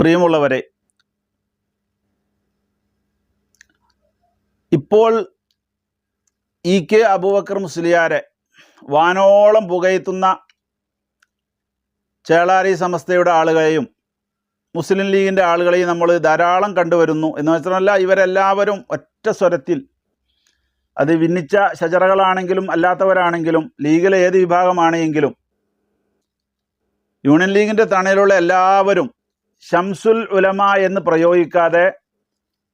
പ്രിയമുള്ളവരെ ഇപ്പോൾ E K Abubakar മുസ്ലിയാരെ വാനോളം പുകയത്തുന്ന ചേളാരി സമസ്തയുടെ ആളുകളെയും മുസ്ലിം ലീഗിന്റെ ആളുകളെയും നമ്മൾ ധാരാളം കണ്ടുവരുന്നു. എന്ന് വെച്ചാൽ ഇവരെല്ലാവരും ഒറ്റ സ്വരത്തിൽ അത് ഭിന്നിച്ച ഷജറകളാണെങ്കിലും അല്ലാത്തവരാണെങ്കിലും ലീഗിലെ ഏത് വിഭാഗമാണെങ്കിലും യൂണിയൻ ലീഗിന്റെ തണലുള്ള എല്ലാവരും ഷംസുൽ ഉലമ എന്ന് പ്രയോഗിക്കാതെ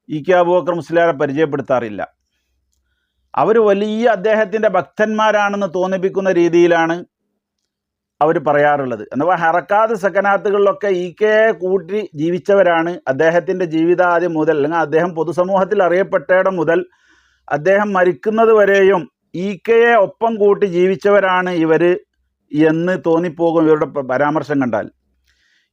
ഇ കെ അബൂബക്കർ മുസ്ലിയാരെ പരിചയപ്പെടുത്താറില്ല. അവർ വലിയ അദ്ദേഹത്തിന്റെ ഭക്തന്മാരാണെന്ന് തോന്നിപ്പിക്കുന്ന രീതിയിലാണ് അവർ പറയാറുള്ളത്. എന്നാൽ ഹറക്കാത് സക്കനാത്തുകളിലൊക്കെ ഇ കെ കൂട്ടി ജീവിച്ചവരാണ് അദ്ദേഹത്തിന്റെ ജീവിതാദ്യം മുതൽ അല്ലെങ്കിൽ അദ്ദേഹം പൊതുസമൂഹത്തിൽ അറിയപ്പെട്ടയിടം മുതൽ അദ്ദേഹം മരിക്കുന്നത് വരെയും ഇ കെയെ ഒപ്പം കൂട്ടി ജീവിച്ചവരാണ് ഇവർ എന്ന് തോന്നിപ്പോകും ഇവരുടെ പരാമർശം കണ്ടാൽ.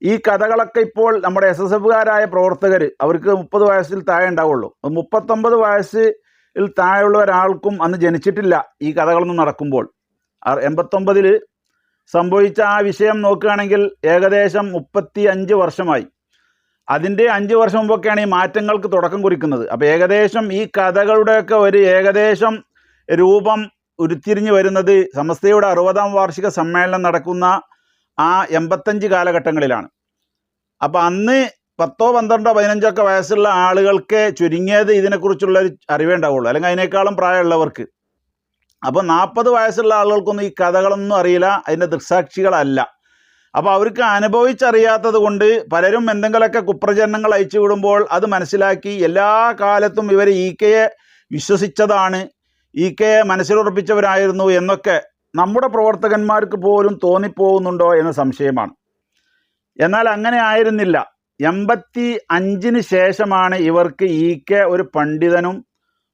ഈ കഥകളൊക്കെ ഇപ്പോൾ നമ്മുടെ എസ് എസ് എഫുകാരായ പ്രവർത്തകർ അവർക്ക് മുപ്പത് വയസ്സിൽ താഴെ ഉണ്ടാവുള്ളൂ. മുപ്പത്തൊമ്പത് വയസ്സിൽ താഴെയുള്ള ഒരാൾക്കും അന്ന് ജനിച്ചിട്ടില്ല ഈ കഥകളൊന്നും നടക്കുമ്പോൾ. എൺപത്തൊമ്പതിൽ സംഭവിച്ച ആ വിഷയം നോക്കുകയാണെങ്കിൽ ഏകദേശം മുപ്പത്തി അഞ്ച് വർഷമായി. അതിന്റെ അഞ്ച് വർഷം മുമ്പൊക്കെയാണ് ഈ മാറ്റങ്ങൾക്ക് തുടക്കം കുറിക്കുന്നത്. അപ്പോൾ ഏകദേശം ഈ കഥകളുടെയൊക്കെ ഒരു ഏകദേശം രൂപം ഉരുത്തിരിഞ്ഞു വരുന്നത് സമസ്തയുടെ അറുപതാം വാർഷിക സമ്മേളനം നടക്കുന്ന ആ എൺപത്തഞ്ച് കാലഘട്ടങ്ങളിലാണ്. അപ്പോൾ അന്ന് പത്തോ പന്ത്രണ്ടോ പതിനഞ്ചോ ഒക്കെ വയസ്സുള്ള ആളുകൾക്ക് ചുരുങ്ങിയത് ഇതിനെക്കുറിച്ചുള്ള ഒരു അറിവേ ഉണ്ടാവുള്ളൂ. അല്ലെങ്കിൽ അതിനേക്കാളും പ്രായമുള്ളവർക്ക്. അപ്പോൾ നാൽപ്പത് വയസ്സുള്ള ആളുകൾക്കൊന്നും ഈ കഥകളൊന്നും അറിയില്ല. അതിന്റെ ദൃക്സാക്ഷികളല്ല. അപ്പോൾ അവർക്ക് അനുഭവിച്ചറിയാത്തത് കൊണ്ട് പലരും എന്തെങ്കിലുമൊക്കെ കുപ്രചരണങ്ങൾ അയച്ചു വിടുമ്പോൾ അത് മനസ്സിലാക്കി എല്ലാ കാലത്തും ഇവർ ഇ കെയെ വിശ്വസിച്ചതാണ്. ഇ കെയെ മനസ്സിലുറപ്പിച്ചവരായിരുന്നു എന്നൊക്കെ നമ്മുടെ പ്രവർത്തകന്മാർക്ക് പോലും തോന്നിപ്പോകുന്നുണ്ടോ എന്ന സംശയമാണ്. എന്നാൽ അങ്ങനെ ആയിരുന്നില്ല. എൺപത്തി അഞ്ചിന് ശേഷമാണ് ഇവർക്ക് ഇ കെ ഒരു പണ്ഡിതനും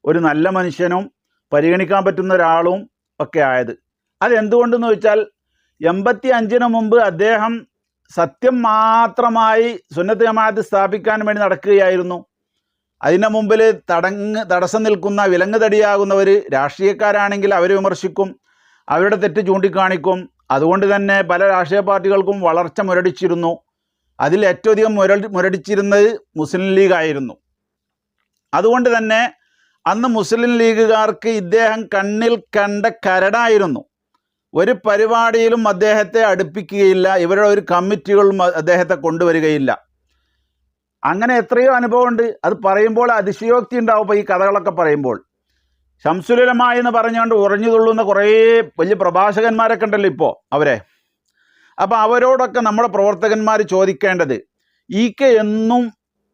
ഒരു നല്ല മനുഷ്യനും പരിഗണിക്കാൻ പറ്റുന്ന ഒരാളും ഒക്കെ ആയത്. അതെന്തുകൊണ്ടെന്ന് വെച്ചാൽ എൺപത്തി അഞ്ചിന് മുമ്പ് അദ്ദേഹം സത്യം മാത്രമായി സുന്നത്ത് ജമാഅത്ത് സ്ഥാപിക്കാൻ വേണ്ടി നടക്കുകയായിരുന്നു. അതിന്റെ മുമ്പിൽ തടങ്ങ് തടസ്സം നിൽക്കുന്ന വിലങ്ങ് തടിയാകുന്നവർ രാഷ്ട്രീയക്കാരാണെങ്കിൽ അവരെ വിമർശിക്കും. അവരുടെ തെറ്റ് ചൂണ്ടിക്കാണിക്കും. അതുകൊണ്ട് തന്നെ പല രാഷ്ട്രീയ പാർട്ടികൾക്കും വളർച്ച മുരടിച്ചിരുന്നു. അതിൽ ഏറ്റവും അധികം മുരടി മുരടിച്ചിരുന്നത് മുസ്ലിം ലീഗ് ആയിരുന്നു. അതുകൊണ്ട് തന്നെ അന്ന് മുസ്ലിം ലീഗുകാർക്ക് ഇദ്ദേഹം കണ്ണിൽ കണ്ട കരടായിരുന്നു. ഒരു പരിപാടിയിലും അദ്ദേഹത്തെ അടുപ്പിക്കുകയില്ല. ഇവരുടെ ഒരു കമ്മിറ്റികളും അദ്ദേഹത്തെ കൊണ്ടുവരികയില്ല. അങ്ങനെ എത്രയോ അനുഭവമുണ്ട്. അത് പറയുമ്പോൾ അതിശയോക്തി ഉണ്ടാവും. ഈ കഥകളൊക്കെ പറയുമ്പോൾ. ശംസുലമ എന്ന് പറഞ്ഞുകൊണ്ട് ഉറഞ്ഞു തുള്ളുന്ന കുറേ വലിയ പ്രഭാഷകന്മാരൊക്കെ ഉണ്ടല്ലോ ഇപ്പോൾ അവരെ. അപ്പോൾ അവരോടൊക്കെ നമ്മുടെ പ്രവർത്തകന്മാർ ചോദിക്കേണ്ടത് ഇ കെ എന്നും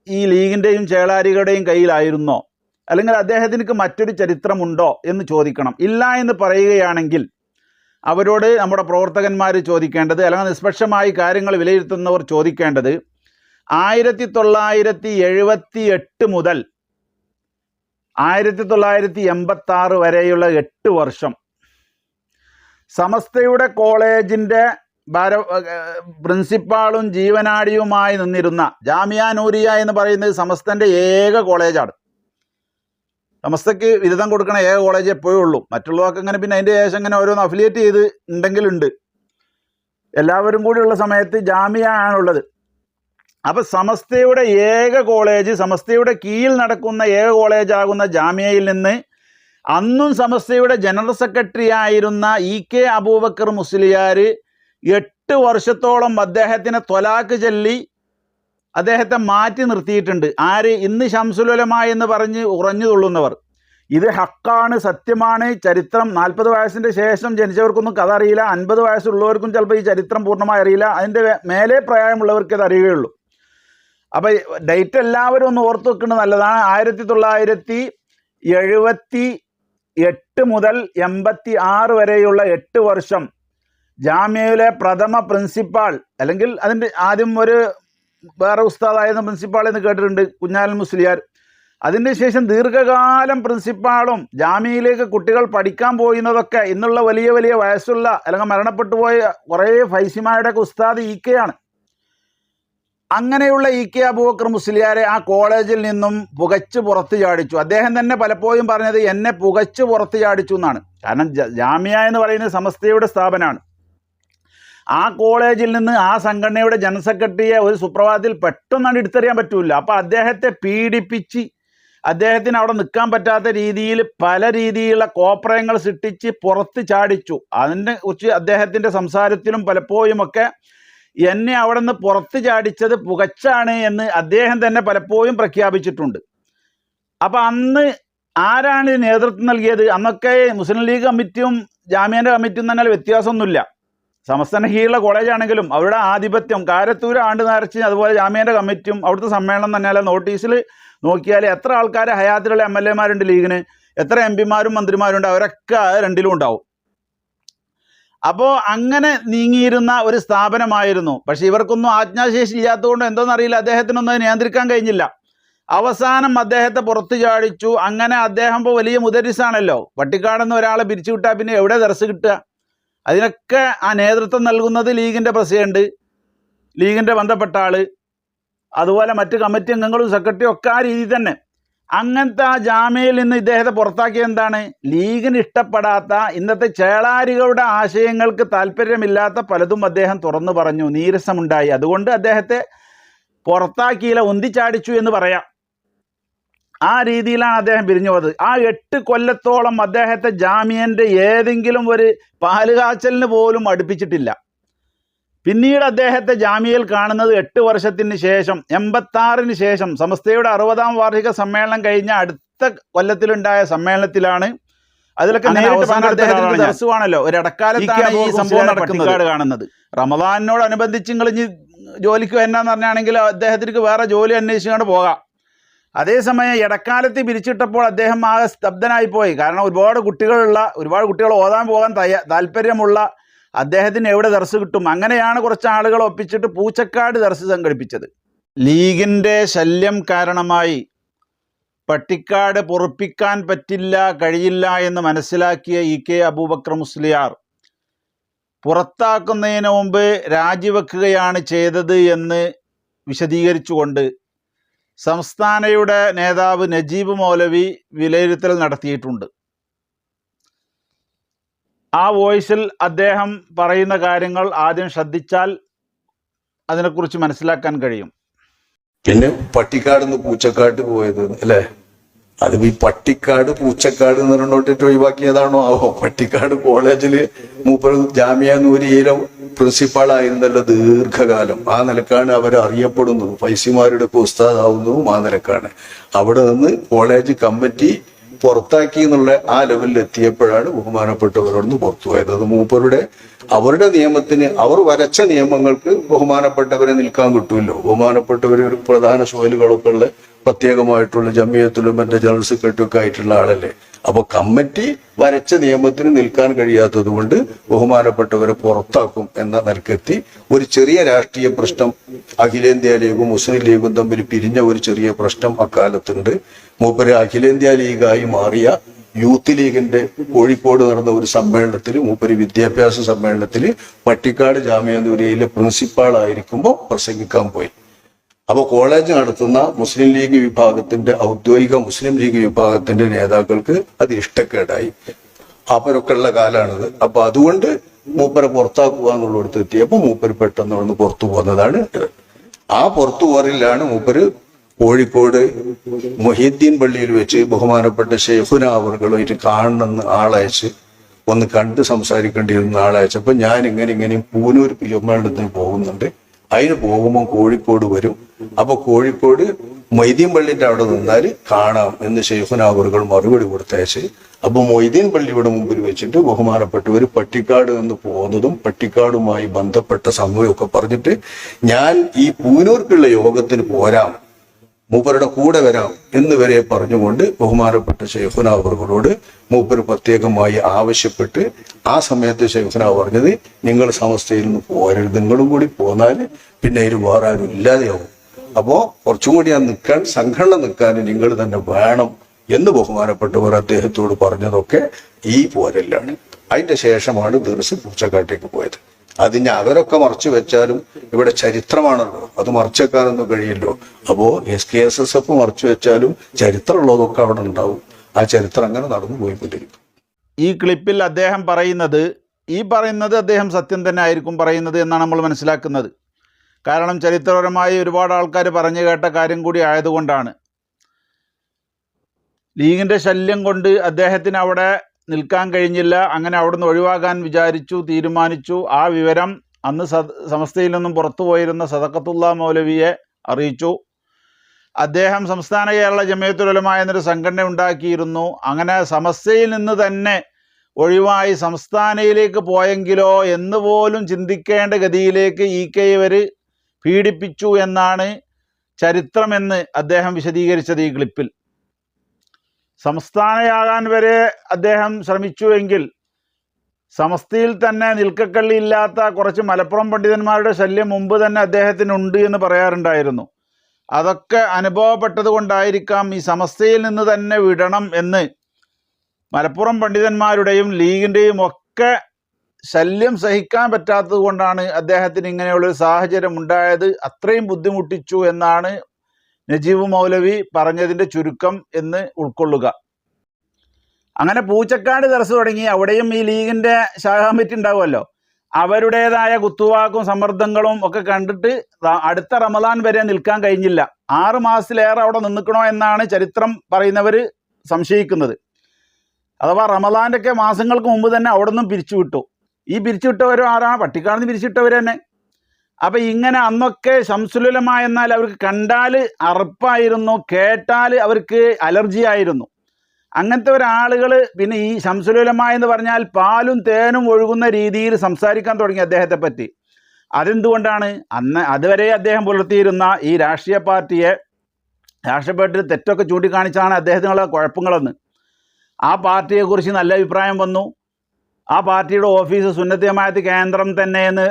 ഈ ലീഗിന്റെയും ചേളാരികളുടെയും കയ്യിലായിരുന്നോ? അല്ലെങ്കിൽ അദ്ദേഹത്തിന് മറ്റൊരു ചരിത്രമുണ്ടോ എന്ന് ചോദിക്കണം. ഇല്ല എന്ന് പറയുകയാണെങ്കിൽ അവരോട് നമ്മുടെ പ്രവർത്തകന്മാർ ചോദിക്കേണ്ടത് അല്ലെങ്കിൽ നിഷ്പക്ഷമായി കാര്യങ്ങൾ വിലയിരുത്തുന്നവർ ചോദിക്കേണ്ടത് ആയിരത്തി തൊള്ളായിരത്തി എഴുപത്തി എട്ട് മുതൽ ആയിരത്തി തൊള്ളായിരത്തി എൺപത്തി ആറ് വരെയുള്ള എട്ട് വർഷം. സമസ്തയുടെ കോളേജിന്റെ ഭാര പ്രിൻസിപ്പാളും ജീവനാടിയുമായി നിന്നിരുന്ന ജാമിയ നൂരിയ എന്ന് പറയുന്നത് സമസ്തന്റെ ഏക കോളേജാണ്. സമസ്തയ്ക്ക് ബിരുദം കൊടുക്കണ ഏക കോളേജ് എപ്പോഴും ഉള്ളൂ. മറ്റുള്ളവർക്ക് അങ്ങനെ പിന്നെ അതിന്റെ ശേഷം അങ്ങനെ ഓരോന്ന് അഫിലിയേറ്റ് ചെയ്ത് ഉണ്ടെങ്കിലുണ്ട്. എല്ലാവരും കൂടിയുള്ള സമയത്ത് ജാമിയ ആണുള്ളത്. അപ്പോൾ സമസ്തയുടെ ഏക കോളേജ് സമസ്തയുടെ കീഴിൽ നടക്കുന്ന ഏക കോളേജ് ആകുന്ന ജാമ്യയിൽ നിന്ന് അന്നും സമസ്തയുടെ ജനറൽ സെക്രട്ടറി ആയിരുന്ന ഇ കെ അബൂബക്കർ മുസ്ലിയാർ എട്ട് വർഷത്തോളം അദ്ദേഹത്തിനെ തൊലാക്ക് ചൊല്ലി അദ്ദേഹത്തെ മാറ്റി നിർത്തിയിട്ടുണ്ട്. ആര്? ഇന്ന് ശംസുലമ എന്ന് പറഞ്ഞ് ഉറഞ്ഞു തുള്ളുന്നവർ. ഇത് ഹക്കാണ് സത്യമാണ്. ചരിത്രം നാൽപ്പത് വയസ്സിന്റെ ശേഷം ജനിച്ചവർക്കൊന്നും കഥ അറിയില്ല. അൻപത് വയസ്സുള്ളവർക്കും ചിലപ്പോൾ ഈ ചരിത്രം പൂർണമായി അറിയില്ല. അതിന്റെ മേലെ പ്രായമുള്ളവർക്ക് ഇത് അറിയുകയുള്ളൂ. അപ്പോൾ ഡേറ്റ് എല്ലാവരും ഒന്ന് ഓർത്ത് വെക്കുന്നത് നല്ലതാണ്. ആയിരത്തി തൊള്ളായിരത്തി എഴുപത്തി എട്ട് മുതൽ എൺപത്തി ആറ് വരെയുള്ള എട്ട് വർഷം ജാമ്യയിലെ പ്രഥമ പ്രിൻസിപ്പാൾ അല്ലെങ്കിൽ അതിന്റെ ആദ്യം ഒരു വേറെ ഉസ്താദായിരുന്ന പ്രിൻസിപ്പാൾ എന്ന് കേട്ടിട്ടുണ്ട് കുഞ്ഞാലൻ മുസ്ലിയാർ. അതിന്റെ ശേഷം ദീർഘകാലം പ്രിൻസിപ്പാളും ജാമ്യയിലേക്ക് കുട്ടികൾ പഠിക്കാൻ പോയിരുന്നതൊക്കെ ഇന്നുള്ള വലിയ വലിയ വയസ്സുള്ള അല്ലെങ്കിൽ മരണപ്പെട്ടു പോയ കുറേ ഫൈസിമാരുടെ ഉസ്താദ് ഇ കെ ആണ്. അങ്ങനെയുള്ള ഇ കെ അബൂബക്കർ മുസ്ലിയാരെ ആ കോളേജിൽ നിന്നും പുകച്ച് പുറത്ത് ചാടിച്ചു. അദ്ദേഹം തന്നെ പലപ്പോഴും പറഞ്ഞത് എന്നെ പുകച്ച് പുറത്ത് ചാടിച്ചു എന്നാണ്. കാരണം ജാമ്യ എന്ന് പറയുന്നത് സമസ്തയുടെ സ്ഥാപനമാണ്. ആ കോളേജിൽ നിന്ന് ആ സംഘടനയുടെ ജനറൽ സെക്രട്ടറിയെ ഒരു സുപ്രഭാതത്തിൽ പെട്ടെന്നാണ് എടുത്തെറിയാൻ പറ്റൂല. അപ്പോൾ അദ്ദേഹത്തെ പീഡിപ്പിച്ച് അദ്ദേഹത്തിന് അവിടെ നിൽക്കാൻ പറ്റാത്ത രീതിയിൽ പല രീതിയിലുള്ള കോപ്രയങ്ങൾ സൃഷ്ടിച്ച് പുറത്ത് ചാടിച്ചു. അതിനെ കുറിച്ച് അദ്ദേഹത്തിന്റെ സംസാരത്തിലും പലപ്പോഴുമൊക്കെ എന്നെ അവിടെ നിന്ന് പുറത്ത് ചാടിച്ചത് പുകച്ചാണ് എന്ന് അദ്ദേഹം തന്നെ പലപ്പോഴും പ്രഖ്യാപിച്ചിട്ടുണ്ട്. അപ്പം അന്ന് ആരാണ് നേതൃത്വം നൽകിയത്? അന്നൊക്കെ മുസ്ലിം ലീഗ് കമ്മിറ്റിയും ജാമ്യന്റെ കമ്മിറ്റിയും തന്നെ വ്യത്യാസമൊന്നുമില്ല. സംസ്ഥാന കീഴിലുള്ള കോളേജാണെങ്കിലും അവരുടെ ആധിപത്യം കാരത്തൂർ ആണ്ട് നേർച്ച അതുപോലെ ജാമ്യന്റെ കമ്മിറ്റിയും അവിടുത്തെ സമ്മേളനം തന്നെയല്ല നോട്ടീസിൽ നോക്കിയാൽ എത്ര ആൾക്കാർ ഹയാത്തിലുള്ള എം എൽ എമാരുണ്ട് ലീഗിന്? എത്ര എം പിമാരും മന്ത്രിമാരുണ്ട് അവരൊക്കെ രണ്ടിലും ഉണ്ടാവും. അപ്പോൾ അങ്ങനെ നീങ്ങിയിരുന്ന ഒരു സ്ഥാപനമായിരുന്നു. പക്ഷെ ഇവർക്കൊന്നും ആജ്ഞാശേഷി ഇല്ലാത്തതുകൊണ്ട് എന്തോന്നറിയില്ല. അദ്ദേഹത്തിനൊന്നും അത് നിയന്ത്രിക്കാൻ കഴിഞ്ഞില്ല. അവസാനം അദ്ദേഹത്തെ പുറത്തു ചാടിച്ചു. അങ്ങനെ അദ്ദേഹം ഇപ്പോൾ വലിയ മുദരിസാണല്ലോ. പട്ടിക്കാടെന്ന് ഒരാളെ പിരിച്ചു വിട്ടാൽ പിന്നെ എവിടെ ദർസ് കിട്ടുക? അതിനൊക്കെ ആ നേതൃത്വം നൽകുന്നത് ലീഗിന്റെ പ്രസിഡന്റ് ലീഗിന്റെ ബന്ധപ്പെട്ട ആൾ അതുപോലെ മറ്റ് കമ്മിറ്റി അംഗങ്ങളും സെക്രട്ടറിയും ഒക്കെ ആ രീതി തന്നെ. അങ്ങനത്തെ ആ ജാമ്യയിൽ നിന്ന് ഇദ്ദേഹത്തെ പുറത്താക്കിയത് എന്താണ്? ലീഗിന് ഇഷ്ടപ്പെടാത്ത ഇന്നത്തെ ചേളാരികളുടെ ആശയങ്ങൾക്ക് താല്പര്യമില്ലാത്ത പലതും അദ്ദേഹം തുറന്നു പറഞ്ഞു. നീരസമുണ്ടായി. അതുകൊണ്ട് അദ്ദേഹത്തെ പുറത്താക്കിയില്ല ഒന്തിച്ചാടിച്ചു എന്ന് പറയാം. ആ രീതിയിലാണ് അദ്ദേഹം പിരിഞ്ഞു പോയത്. ആ എട്ട് കൊല്ലത്തോളം അദ്ദേഹത്തെ ജാമ്യന്റെ ഏതെങ്കിലും ഒരു പാലുകാച്ചലിന് പോലും അടുപ്പിച്ചിട്ടില്ല. പിന്നീട് അദ്ദേഹത്തെ ജാമ്യയിൽ കാണുന്നത് എട്ട് വർഷത്തിന് ശേഷം എൺപത്താറിന് ശേഷം. സമസ്തയുടെ അറുപതാം വാർഷിക സമ്മേളനം കഴിഞ്ഞ അടുത്ത കൊല്ലത്തിലുണ്ടായ സമ്മേളനത്തിലാണ്. അതിലൊക്കെ ദർസുവാണല്ലോ ഒരു ഇടക്കാലത്താണ് ഈ സംഭവം നടക്കുന്നത്. കാണുന്നത്. റമദാനിനോടനുബന്ധിച്ച് നിങ്ങൾ ഇനി ജോലിക്ക് വരണമെന്ന് പറഞ്ഞാണെങ്കിൽ അദ്ദേഹത്തിന് വേറെ ജോലി അന്വേഷിച്ചുകൊണ്ട് പോകാം. അതേസമയം ഇടക്കാലത്ത് പിരിച്ചിട്ടപ്പോൾ അദ്ദേഹം ആകെ സ്തബ്ധനായി പോയി കാരണം ഒരുപാട് കുട്ടികളുള്ള ഒരുപാട് കുട്ടികൾ ഓതാൻ പോകാൻ തയ്യാ താല്പര്യമുള്ള അദ്ദേഹത്തിന് എവിടെ ദർസ് കിട്ടും? അങ്ങനെയാണ് കുറച്ച് ആളുകൾ ഒപ്പിച്ചിട്ട് പൂച്ചക്കാട് ദർസ് സംഘടിപ്പിച്ചത്. ലീഗിന്റെ ശല്യം കാരണമായി പട്ടിക്കാട് പൊറുപ്പിക്കാൻ പറ്റില്ല കഴിയില്ല എന്ന് മനസ്സിലാക്കിയ ഇ കെ അബൂബക്കർ മുസ്ലിയാർ പുറത്താക്കുന്നതിന് മുമ്പ് രാജിവെക്കുകയാണ് ചെയ്തത് എന്ന് വിശദീകരിച്ചുകൊണ്ട് സംസ്ഥാനയുടെ നേതാവ് നജീബ് മൗലവി വിലയിരുത്തൽ നടത്തിയിട്ടുണ്ട്. ആ വോയിസിൽ അദ്ദേഹം പറയുന്ന കാര്യങ്ങൾ ആദ്യം ശ്രദ്ധിച്ചാൽ അതിനെക്കുറിച്ച് മനസ്സിലാക്കാൻ കഴിയും. പിന്നെ പട്ടിക്കാട് പൂച്ചക്കാട് പോയത് അല്ലെ? അത് ഈ പട്ടിക്കാട് പൂച്ചക്കാട് എന്ന് പറഞ്ഞിട്ട് ഒഴിവാക്കിയതാണോ? ആവോ പട്ടിക്കാട് കോളേജിൽ മൂപ്പർ ജാമ്യ നൂരിയിലെ പ്രിൻസിപ്പാളായിരുന്നല്ലോ ദീർഘകാലം. ആ നിലക്കാണ് അവർ അറിയപ്പെടുന്നത് പൈസമാരുടെ ഉസ്താദാവുന്നതും ആ നിലക്കാണ്. അവിടെ നിന്ന് കോളേജ് കമ്മിറ്റി പുറത്താക്കി എന്നുള്ള ആ ലെവലിൽ എത്തിയപ്പോഴാണ് ബഹുമാനപ്പെട്ടവരോടൊന്ന് പുറത്തു പോയത്. അത് മൂപ്പരുടെ അവരുടെ നിയമത്തിന് അവർ വരച്ച നിയമങ്ങൾക്ക് ബഹുമാനപ്പെട്ടവരെ നിൽക്കാൻ കിട്ടുമല്ലോ. ബഹുമാനപ്പെട്ടവർ ഒരു പ്രധാന ഷോയിലുകളൊക്കെ ഉള്ള പ്രത്യേകമായിട്ടുള്ള ജമ്മിയത്തിലും മറ്റേ ജനറൽ സെക്രട്ടറി ഒക്കെ ആയിട്ടുള്ള ആളല്ലേ. അപ്പൊ കമ്മിറ്റി വരച്ച നിയമത്തിന് നിൽക്കാൻ കഴിയാത്തത് കൊണ്ട് ബഹുമാനപ്പെട്ടവരെ പുറത്താക്കും എന്ന നിലക്കെത്തി ഒരു ചെറിയ രാഷ്ട്രീയ പ്രശ്നം അഖിലേന്ത്യാ ലീഗും മുസ്ലിം ലീഗും തമ്മിൽ പിരിഞ്ഞ ഒരു ചെറിയ പ്രശ്നം അക്കാലത്തുണ്ട്. മൂപ്പര് അഖിലേന്ത്യാ ലീഗായി മാറിയ യൂത്ത് ലീഗിന്റെ കോഴിക്കോട് നടന്ന ഒരു സമ്മേളനത്തിൽ മൂപ്പര് വിദ്യാഭ്യാസ സമ്മേളനത്തിൽ പട്ടിക്കാട് ജാമ്യാന്തൂരിയയിലെ പ്രിൻസിപ്പാൾ ആയിരിക്കുമ്പോൾ പ്രസംഗിക്കാൻ പോയി. അപ്പോൾ കോളേജ് നടത്തുന്ന മുസ്ലിം ലീഗ് വിഭാഗത്തിന്റെ ഔദ്യോഗിക മുസ്ലിം ലീഗ് വിഭാഗത്തിന്റെ നേതാക്കൾക്ക് അത് ഇഷ്ടക്കേടായി. അവരൊക്കെയുള്ള കാലാണിത്. അപ്പൊ അതുകൊണ്ട് മൂപ്പരെ പുറത്താക്കുക എന്നുള്ളിടത്ത് എത്തിയപ്പോൾ മൂപ്പര് പെട്ടെന്ന് വന്ന് പുറത്തു പോകുന്നതാണ് ആ പുറത്തു പോറിലാണ് മൂപ്പര് കോഴിക്കോട് മൊഹീദ്ദീൻ പള്ളിയിൽ വെച്ച് ബഹുമാനപ്പെട്ട ഷെയ്ഫുന അവറുകളായിട്ട് കാണണമെന്ന് ആളയച്ച് ഒന്ന് കണ്ട് സംസാരിക്കേണ്ടിയിരുന്ന ആളയച്ചപ്പോ ഞാൻ ഇങ്ങനെ ഇങ്ങനെയും പൂനൂർ സമ്മേളനത്തിന് പോകുന്നുണ്ട്. അതിന് പോകുമ്പോൾ കോഴിക്കോട് വരും. അപ്പൊ കോഴിക്കോട് മൊയ്തീൻ പള്ളിന്റെ അവിടെ നിന്നാൽ കാണാം എന്ന് ഷെയ്ഖുന അവറുകൾ മറുപടി കൊടുത്തയച്ച്. അപ്പൊ മൊയ്തീൻ പള്ളിയുടെ മുമ്പിൽ വെച്ചിട്ട് ബഹുമാനപ്പെട്ടവർ പട്ടിക്കാട് നിന്ന് പോകുന്നതും പട്ടിക്കാടുമായി ബന്ധപ്പെട്ട സംഭവമൊക്കെ പറഞ്ഞിട്ട് ഞാൻ ഈ പൂനൂർക്കുള്ള യോഗത്തിന് പോരാം. മൂപ്പരുടെ കൂടെ വരാം എന്ന് വരെ പറഞ്ഞുകൊണ്ട് ബഹുമാനപ്പെട്ട ഷെയ്ഖുന അവറുകളോട് മൂപ്പർ പ്രത്യേകമായി ആവശ്യപ്പെട്ട് ആ സമയത്ത് ഷെയ്ഖുന പറഞ്ഞത് നിങ്ങൾ സമസ്തയിൽ നിന്ന് പോരരുത് നിങ്ങളും കൂടി പോന്നാൽ പിന്നെ അതിൽ വേറെ ആരും ഇല്ലാതെയാവും. അപ്പോ കുറച്ചും കൂടി ആ നിൽക്കാൻ സംഘടന നിൽക്കാൻ നിങ്ങൾ തന്നെ വേണം എന്ന് ബഹുമാനപ്പെട്ടവർ അദ്ദേഹത്തോട് പറഞ്ഞതൊക്കെ ഈ പോരല്ലാണ്. അതിന്റെ ശേഷമാണ് ദർസ് പൂച്ചക്കാട്ടേക്ക് പോയത്. അതിന് അവരൊക്കെ മറച്ചു വെച്ചാലും ഇവിടെ ചരിത്രമാണല്ലോ. അത് മറച്ചു വെക്കാനൊന്നും കഴിയില്ലോ. അപ്പോ S K S S F മറച്ചു വെച്ചാലും ചരിത്രമുള്ളതൊക്കെ അവിടെ ഉണ്ടാവും. ആ ചരിത്രം അങ്ങനെ നടന്നു പോയിക്കൊണ്ടിരിക്കും. ഈ ക്ലിപ്പിൽ അദ്ദേഹം പറയുന്നത് ഈ പറയുന്നത് അദ്ദേഹം സത്യം തന്നെ ആയിരിക്കും പറയുന്നത് എന്നാണ് നമ്മൾ മനസ്സിലാക്കുന്നത്. കാരണം ചരിത്രപരമായി ഒരുപാട് ആൾക്കാർ പറഞ്ഞു കേട്ട കാര്യം കൂടി ആയതുകൊണ്ടാണ്. ലീഗിന്റെ ശല്യം കൊണ്ട് അദ്ദേഹത്തിന് അവിടെ നിൽക്കാൻ കഴിഞ്ഞില്ല. അങ്ങനെ അവിടുന്ന് ഒഴിവാകാൻ വിചാരിച്ചു തീരുമാനിച്ചു. ആ വിവരം അന്ന് സ സമസ്തയിൽ നിന്നും പുറത്തു പോയിരുന്ന സദക്കത്തുള്ള മൗലവിയെ അറിയിച്ചു. അദ്ദേഹം സംസ്ഥാന കേരള ജമയത്തുലമ എന്നൊരു സംഘടന ഉണ്ടാക്കിയിരുന്നു. അങ്ങനെ സമസ്തയിൽ നിന്ന് തന്നെ ഒഴിവായി സംസ്ഥാനയിലേക്ക് പോയെങ്കിലോ എന്ന് പോലും ചിന്തിക്കേണ്ട ഗതിയിലേക്ക് ഇ കെ ഇവർ പീഡിപ്പിച്ചു എന്നാണ് ചരിത്രമെന്ന് അദ്ദേഹം വിശദീകരിച്ചത് ഈ ക്ലിപ്പിൽ. സംസ്ഥാനയാകാൻ വരെ അദ്ദേഹം ശ്രമിച്ചുവെങ്കിൽ സമസ്തയിൽ തന്നെ നിൽക്കക്കള്ളിയില്ലാത്ത കുറച്ച് മലപ്പുറം പണ്ഡിതന്മാരുടെ ശല്യം മുമ്പ് തന്നെ അദ്ദേഹത്തിനുണ്ട് എന്ന് പറയാറുണ്ടായിരുന്നു. അതൊക്കെ അനുഭവപ്പെട്ടത് കൊണ്ടായിരിക്കാം ഈ സമസ്തയിൽ നിന്ന് തന്നെ വിടണം എന്ന് മലപ്പുറം പണ്ഡിതന്മാരുടെയും ലീഗിന്റെയും ഒക്കെ ശല്യം സഹിക്കാൻ പറ്റാത്തത് കൊണ്ടാണ് അദ്ദേഹത്തിന് ഇങ്ങനെയുള്ളൊരു സാഹചര്യം ഉണ്ടായത് അത്രയും ബുദ്ധിമുട്ടിച്ചു എന്നാണ് നജീബ് മൗലവി പറഞ്ഞതിന്റെ ചുരുക്കം എന്ന് ഉൾക്കൊള്ളുക. അങ്ങനെ പൂച്ചക്കാട് ദർസ് തുടങ്ങി. അവിടെയും ഈ ലീഗിന്റെ ശാഖ കമ്മിറ്റി ഉണ്ടാവുമല്ലോ. അവരുടേതായ കുത്തുവാക്കും സമ്മർദ്ദങ്ങളും ഒക്കെ കണ്ടിട്ട് അടുത്ത റമദാൻ വരെ നിൽക്കാൻ കഴിഞ്ഞില്ല. ആറ് മാസത്തിലേറെ അവിടെ നിന്നിക്കണോ എന്നാണ് ചരിത്രം പറയുന്നവർ സംശയിക്കുന്നത്. അഥവാ റമദാന്റെ ഒക്കെ മാസങ്ങൾക്ക് മുമ്പ് തന്നെ അവിടെ നിന്നും പിരിച്ചുവിട്ടു. ഈ പിരിച്ചുവിട്ടവരും ആരാണ് പട്ടിക്കാട് നിന്ന് പിരിച്ചുവിട്ടവർ തന്നെ. അപ്പം ഇങ്ങനെ അന്നൊക്കെ ശംസുലുലമ എന്നാൽ അവർക്ക് കണ്ടാൽ അറപ്പായിരുന്നു കേട്ടാൽ അവർക്ക് അലർജി ആയിരുന്നു. അങ്ങനത്തെ ഒരാളുകൾ പിന്നെ ഈ ശംസുലുലമ എന്ന് പറഞ്ഞാൽ പാലും തേനും ഒഴുകുന്ന രീതിയിൽ സംസാരിക്കാൻ തുടങ്ങി അദ്ദേഹത്തെ പറ്റി. അതെന്തുകൊണ്ടാണ്? അന്ന് അതുവരെ അദ്ദേഹം പുലർത്തിയിരുന്ന ഈ രാഷ്ട്രീയ പാർട്ടിയെ രാഷ്ട്രീയ പാർട്ടിയിൽ തെറ്റൊക്കെ ചൂണ്ടിക്കാണിച്ചാണ് അദ്ദേഹത്തിനുള്ള കുഴപ്പങ്ങളെന്ന്. ആ പാർട്ടിയെക്കുറിച്ച് നല്ല അഭിപ്രായം വന്നു. ആ പാർട്ടിയുടെ ഓഫീസ് സുന്നത്തിയമായത്ത് കേന്ദ്രം തന്നെയെന്ന്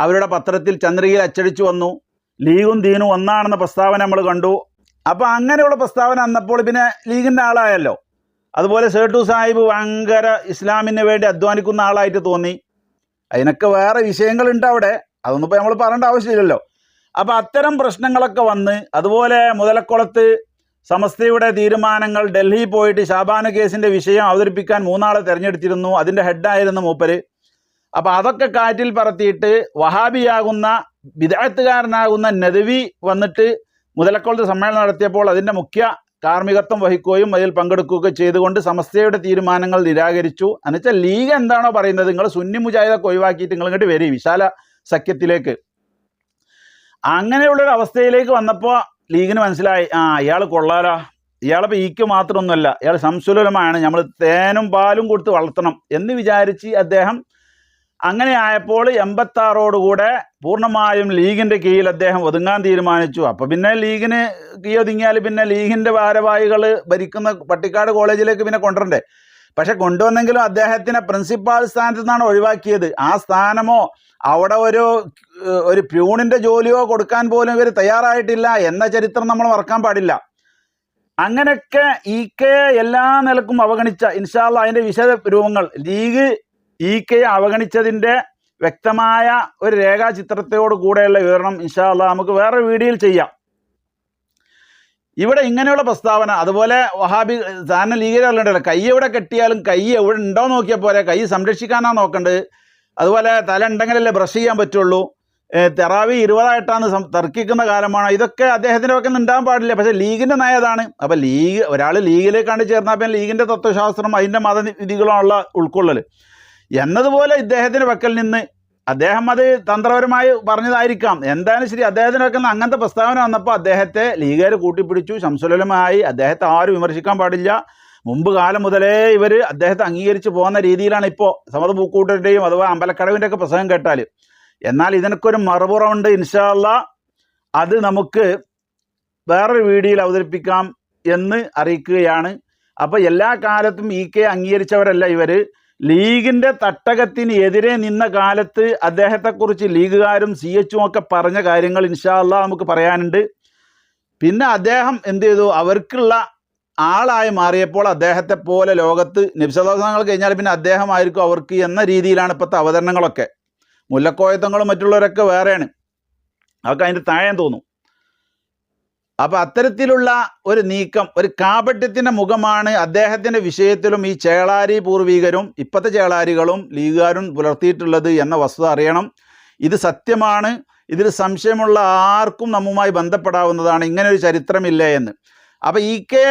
അവരുടെ പത്രത്തിൽ ചന്ദ്രികയിൽ അച്ചടിച്ചു വന്നു. ലീഗും ദീനും ഒന്നാണെന്ന പ്രസ്താവന നമ്മൾ കണ്ടു. അപ്പോൾ അങ്ങനെയുള്ള പ്രസ്താവന വന്നപ്പോൾ പിന്നെ ലീഗിന്റെ ആളായല്ലോ. അതുപോലെ സേട്ടു സാഹിബ് ഭയങ്കര ഇസ്ലാമിന് വേണ്ടി അധ്വാനിക്കുന്ന ആളായിട്ട് തോന്നി. അതിനൊക്കെ വേറെ വിഷയങ്ങളുണ്ട് അവിടെ. അതൊന്നും ഇപ്പോൾ നമ്മൾ പറയേണ്ട ആവശ്യമില്ലല്ലോ. അപ്പോൾ അത്തരം പ്രശ്നങ്ങളൊക്കെ വന്ന് അതുപോലെ മുതലക്കുളത്ത് സമസ്തയുടെ തീരുമാനങ്ങൾ ഡൽഹി പോയിട്ട് ഷാബാന കേസിന്റെ വിഷയം അവതരിപ്പിക്കാൻ മൂന്നാളെ തിരഞ്ഞെടുത്തിരുന്നു. അതിന്റെ ഹെഡായിരുന്നു മൂപ്പര്. അപ്പോൾ അതൊക്കെ കാറ്റിൽ പറത്തിയിട്ട് വഹാബിയാകുന്ന വിദഗ്ധകാരനാകുന്ന നദവി വന്നിട്ട് മുതലക്കോളത്തെ സമ്മേളനം നടത്തിയപ്പോൾ അതിന്റെ മുഖ്യ കാർമ്മികത്വം വഹിക്കുകയും അതിൽ പങ്കെടുക്കുകയൊക്കെ ചെയ്തുകൊണ്ട് സമസ്തയുടെ തീരുമാനങ്ങൾ നിരാകരിച്ചു. എന്നുവെച്ചാൽ ലീഗ് എന്താണോ പറയുന്നത്? നിങ്ങൾ സുന്നി മുജാഹിദ ഒഴിവാക്കിയിട്ട് നിങ്ങൾ ഇങ്ങോട്ട് വരും വിശാല സഖ്യത്തിലേക്ക്. അങ്ങനെയുള്ളൊരു അവസ്ഥയിലേക്ക് വന്നപ്പോൾ ലീഗിന് മനസ്സിലായി ആ ഇയാൾ കൊള്ളാലോ. ഇയാളിപ്പോൾ ഈക്ക് മാത്രമൊന്നുമല്ല ഇയാൾ സംസുലമാണ് നമ്മൾ തേനും പാലും കൊടുത്ത് വളർത്തണം എന്ന് വിചാരിച്ച് അദ്ദേഹം അങ്ങനെ ആയപ്പോൾ എൺപത്താറോടുകൂടെ പൂർണമായും ലീഗിന്റെ കീഴിൽ അദ്ദേഹം ഒതുങ്ങാൻ തീരുമാനിച്ചു. അപ്പൊ പിന്നെ ലീഗിന് കീ ഒതുങ്ങിയാൽ പിന്നെ ലീഗിന്റെ ഭാരവാഹികൾ ഭരിക്കുന്ന പട്ടിക്കാട് കോളേജിലേക്ക് പിന്നെ കൊണ്ടുവരണ്ടേ? പക്ഷെ കൊണ്ടുവന്നെങ്കിലും അദ്ദേഹത്തിനെ പ്രിൻസിപ്പാൾ സ്ഥാനത്ത് നിന്നാണ് ഒഴിവാക്കിയത്. ആ സ്ഥാനമോ അവിടെ ഒരു ഒരു പ്യൂണിന്റെ ജോലിയോ കൊടുക്കാൻ പോലും ഇവർ തയ്യാറായിട്ടില്ല എന്ന ചരിത്രം നമ്മൾ മറക്കാൻ പാടില്ല. അങ്ങനെയൊക്കെ ഈ കെ എല്ലാ നിലക്കും അവഗണിച്ച ഇൻഷാല്ല അതിന്റെ വിശദ രൂപങ്ങൾ ലീഗ് ഈ കെ അവഗണിച്ചതിന്റെ വ്യക്തമായ ഒരു രേഖാചിത്രത്തോട് കൂടെയുള്ള വിവരണം ഇൻഷാല്ല നമുക്ക് വേറെ വീഡിയോയിൽ ചെയ്യാം. ഇവിടെ ഇങ്ങനെയുള്ള പ്രസ്താവന അതുപോലെ വഹാബി സാധാരണ ലീഗിലുണ്ടല്ലോ കൈ എവിടെ കെട്ടിയാലും കൈ എവിടെ ഉണ്ടോ നോക്കിയാൽ പോരെ. കൈ സംരക്ഷിക്കാനാണ് നോക്കേണ്ടത്. അതുപോലെ തല ഉണ്ടെങ്കിലല്ലേ ബ്രഷ് ചെയ്യാൻ പറ്റുള്ളൂ. തെറാവി ഇരുപതായിട്ടാണ് തർക്കിക്കുന്ന കാലമാണ്. ഇതൊക്കെ അദ്ദേഹത്തിന്റെ ഒക്കെ ഉണ്ടാകാൻ പാടില്ല. പക്ഷേ ലീഗിന്റെ നയതാണ് അപ്പോൾ ലീഗ് ഒരാൾ ലീഗിലേക്കാണ്ട് ചേർന്നാൽ പിന്നെ ലീഗിന്റെ തത്വശാസ്ത്രം അതിന്റെ മതവിധികളുള്ള ഉൾക്കൊള്ളൽ എന്നതുപോലെ ഇദ്ദേഹത്തിന്റെ പക്കൽ നിന്ന് അദ്ദേഹം അത് തന്ത്രപരമായി പറഞ്ഞതായിരിക്കാം. എന്തായാലും ശരി? അദ്ദേഹത്തിന് വെക്കുന്ന അങ്ങനത്തെ പ്രസ്താവന വന്നപ്പോൾ അദ്ദേഹത്തെ ലീഗുകാർ കൂട്ടിപ്പിടിച്ചു ശംസുലമായി അദ്ദേഹത്തെ ആരും വിമർശിക്കാൻ പാടില്ല. മുമ്പ് കാലം മുതലേ ഇവർ അദ്ദേഹത്തെ അംഗീകരിച്ച് പോകുന്ന രീതിയിലാണ് ഇപ്പോൾ സമത പൂക്കൂട്ടരുടെയും അഥവാ അമ്പലക്കടവിന്റെ ഒക്കെ പ്രസംഗം കേട്ടാൽ എന്നാൽ ഇതിനൊക്കെ ഒരു മറുപുറമുണ്ട് ഇൻഷാല്ല അത് നമുക്ക് വേറൊരു വീഡിയോയിൽ അവതരിപ്പിക്കാം എന്ന് അറിയിക്കുകയാണ്. അപ്പോൾ എല്ലാ കാലത്തും ഇ കെ അംഗീകരിച്ചവരല്ല ഇവർ ലീഗിന്റെ തട്ടകത്തിന് എതിരെ നിന്ന കാലത്ത് അദ്ദേഹത്തെക്കുറിച്ച് ലീഗുകാരും സി എച്ചും ഒക്കെ പറഞ്ഞ കാര്യങ്ങൾ ഇൻഷാല്ല നമുക്ക് പറയാനുണ്ട്. പിന്നെ അദ്ദേഹം എന്ത് ചെയ്തു? അവർക്കുള്ള ആളായി മാറിയപ്പോൾ അദ്ദേഹത്തെ പോലെ ലോകത്ത് നിബ്സദോസങ്ങൾ കഴിഞ്ഞാൽ പിന്നെ അദ്ദേഹമായിരിക്കും അവർക്ക് എന്ന രീതിയിലാണ് ഇപ്പോഴത്തെ അവതരണങ്ങളൊക്കെ. മുല്ലക്കോയത്തങ്ങളും മറ്റുള്ളവരൊക്കെ വേറെയാണ്. അതൊക്കെ അതിന്റെ താഴെ തോന്നും അപ്പൊ അത്തരത്തിലുള്ള ഒരു നീക്കം ഒരു കാപട്യത്തിന്റെ മുഖമാണ് അദ്ദേഹത്തിന്റെ വിഷയത്തിലും ഈ ചേളാരി പൂർവികരും ഇപ്പോഴത്തെ ചേളാരികളും ലീഗുകാരും പുലർത്തിയിട്ടുള്ളത് എന്ന വസ്തുത അറിയണം. ഇത് സത്യമാണ്. ഇതിൽ സംശയമുള്ള ആർക്കും നമ്മുമായി ബന്ധപ്പെടാവുന്നതാണ്. ഇങ്ങനെ ഒരു ചരിത്രമില്ല എന്ന്. അപ്പൊ ഈ കെ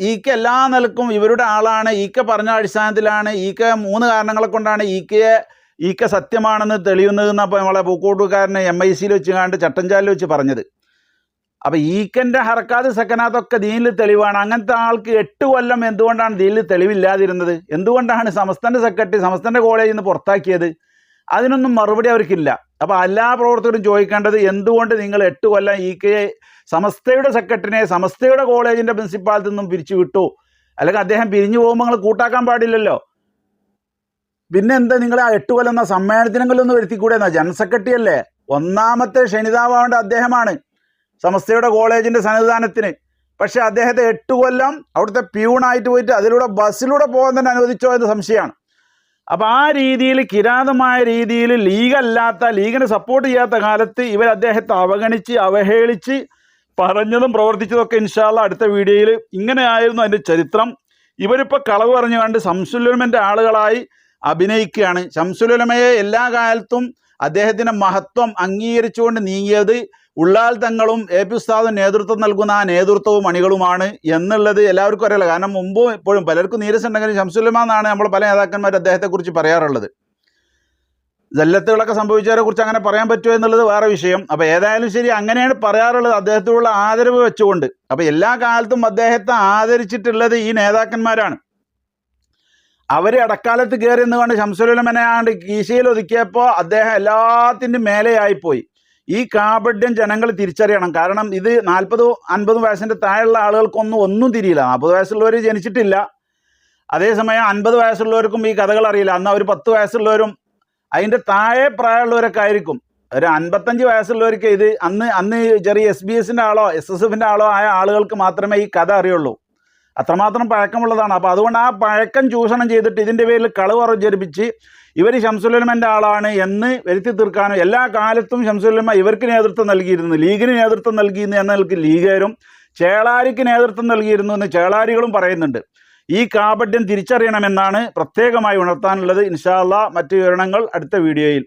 ഈ കെ എല്ലാ നിലക്കും ഇവരുടെ ആളാണ്. ഈ കെ പറഞ്ഞ അടിസ്ഥാനത്തിലാണ്. ഈ കെ മൂന്ന് കാരണങ്ങളെ കൊണ്ടാണ് ഈ കെ ഈ കെ സത്യമാണെന്ന് തെളിയുന്നതെന്ന് അപ്പോൾ നമ്മളെ പൂക്കോട്ടുകാരനെ എം ഐ സിയിൽ വെച്ച് കണ്ട് ചട്ടഞ്ചാലിൽ വെച്ച് പറഞ്ഞത്. അപ്പൊ ഈക്കന്റെ ഹർക്കാത് സെക്കനാത്തൊക്കെ ദീനിൽ തെളിവാണ്. അങ്ങനത്തെ ആൾക്ക് എട്ട് കൊല്ലം എന്തുകൊണ്ടാണ് ദീനിൽ തെളിവില്ലാതിരുന്നത്? എന്തുകൊണ്ടാണ് സമസ്തന്റെ സെക്രട്ടറി സമസ്തന്റെ കോളേജിൽ നിന്ന് പുറത്താക്കിയത്? അതിനൊന്നും മറുപടി അവർക്കില്ല. അപ്പൊ എല്ലാ പ്രവർത്തകരും ചോദിക്കേണ്ടത് എന്തുകൊണ്ട് നിങ്ങൾ എട്ട് കൊല്ലം ഈ കെ സമസ്തയുടെ സെക്രട്ടറിനെ സമസ്തയുടെ കോളേജിന്റെ പ്രിൻസിപ്പാളത്തിൽ നിന്നും പിരിച്ചു വിട്ടു അല്ലെങ്കിൽ അദ്ദേഹം പിരിഞ്ഞു പോകുമ്പോൾ നിങ്ങൾ കൂട്ടാക്കാൻ പാടില്ലല്ലോ? പിന്നെ എന്താ നിങ്ങൾ ആ എട്ട് കൊല്ലം എന്ന സമ്മേളനത്തിനെങ്കിലും ഒന്ന് വരുത്തിക്കൂടെ എന്നാ? ജനറൽ സെക്രട്ടറി അല്ലേ? ഒന്നാമത്തെ ക്ഷണിതാവേണ്ട അദ്ദേഹമാണ്. സമസ്തയുടെ കോളേജിന്റെ സന്നിധാനത്തിന്. പക്ഷെ അദ്ദേഹത്തെ എട്ട് കൊല്ലം അവിടുത്തെ പ്യൂണായിട്ട് പോയിട്ട് അതിലൂടെ ബസ്സിലൂടെ പോകാൻ തന്നെ അനുവദിച്ചോ എന്ന് സംശയമാണ്. അപ്പോൾ ആ രീതിയിൽ കിരാതമായ രീതിയിൽ ലീഗല്ലാത്ത ലീഗിനെ സപ്പോർട്ട് ചെയ്യാത്ത കാലത്ത് ഇവർ അദ്ദേഹത്തെ അവഗണിച്ച് അവഹേളിച്ച് പറഞ്ഞതും പ്രവർത്തിച്ചതൊക്കെ ഇൻഷാല്ല അടുത്ത വീഡിയോയിൽ ഇങ്ങനെയായിരുന്നു അതിന്റെ ചരിത്രം. ഇവരിപ്പോൾ കളവ് പറഞ്ഞു കണ്ട് സംസുലമന്റെ ആളുകളായി അഭിനയിക്കുകയാണ്. ശംസുലമയെ എല്ലാ കാലത്തും അദ്ദേഹത്തിന്റെ മഹത്വം അംഗീകരിച്ചുകൊണ്ട് നീങ്ങിയത് ഉള്ളാൽ തങ്ങളും എ പി ഉസ്താദും നേതൃത്വം നൽകുന്ന ആ നേതൃത്വവും അണികളുമാണ് എന്നുള്ളത് എല്ലാവർക്കും അറിയില്ല കാരണം മുമ്പും ഇപ്പോഴും പലർക്കും നീരസുണ്ടെങ്കിലും ശംസുലമ എന്നാണ് നമ്മൾ പല നേതാക്കന്മാർ അദ്ദേഹത്തെക്കുറിച്ച് പറയാറുള്ളത്. ജല്ലത്തുകളൊക്കെ സംഭവിച്ചവരെ കുറിച്ച് അങ്ങനെ പറയാൻ പറ്റുമോ എന്നുള്ളത് വേറെ വിഷയം. അപ്പോൾ ഏതായാലും ശരി അങ്ങനെയാണ് പറയാറുള്ളത്. അദ്ദേഹത്തോടുള്ള ആദരവ് വെച്ചുകൊണ്ട്. അപ്പോൾ എല്ലാ കാലത്തും അദ്ദേഹത്തെ ആദരിച്ചിട്ടുള്ളത് ഈ നേതാക്കന്മാരാണ്. അവർ അടക്കാലത്ത് കയറി എന്ന് കൊണ്ട് ശംസുലമനെയാണ്ട് കീശയിൽ ഒതുക്കിയപ്പോൾ അദ്ദേഹം എല്ലാത്തിന്റെ മേലെയായിപ്പോയി. ഈ കാപഡ്യം ജനങ്ങൾ തിരിച്ചറിയണം. കാരണം ഇത് നാൽപ്പത് അൻപത് വയസ്സിന്റെ താഴെയുള്ള ആളുകൾക്കൊന്നും ഒന്നും തിരിയില്ല. നാൽപ്പത് വയസ്സുള്ളവർ ജനിച്ചിട്ടില്ല. അതേസമയം അൻപത് വയസ്സുള്ളവർക്കും ഈ കഥകൾ അറിയില്ല. അന്ന് അവർ പത്ത് വയസ്സുള്ളവരും അതിന്റെ താഴെ പ്രായമുള്ളവരൊക്കെ ആയിരിക്കും. ഒരു അൻപത്തഞ്ച് വയസ്സുള്ളവർക്ക് ഇത് അന്ന് അന്ന് ചെറിയ എസ് ബി എസിന്റെ ആളോ എസ് എസ് എഫിന്റെ ആളോ ആയ ആളുകൾക്ക് മാത്രമേ ഈ കഥ അറിയുള്ളൂ. അത്രമാത്രം പഴക്കമുള്ളതാണ്. അപ്പോൾ അതുകൊണ്ട് ആ പഴക്കം ചൂഷണം ചെയ്തിട്ട് ഇതിന്റെ പേരിൽ കളവ് പ്രചരിപ്പിച്ച് ഇവർ ഷംസുലമന്റെ ആളാണ് എന്ന് വരുത്തി തീർക്കാനും എല്ലാ കാലത്തും ഷംസുലമ ഇവർക്ക് നേതൃത്വം നൽകിയിരുന്നു ലീഗിന് നേതൃത്വം നൽകിയിരുന്നു എന്ന നിലയ്ക്ക് ലീഗുകാരും ചേളാരിക്ക് നേതൃത്വം നൽകിയിരുന്നു എന്ന് ചേളാരികളും പറയുന്നുണ്ട്. ഈ കാപട്യം തിരിച്ചറിയണമെന്നാണ് പ്രത്യേകമായി ഉണർത്താനുള്ളത്. ഇൻഷാല്ല മറ്റു വിവരണങ്ങൾ അടുത്ത വീഡിയോയിൽ.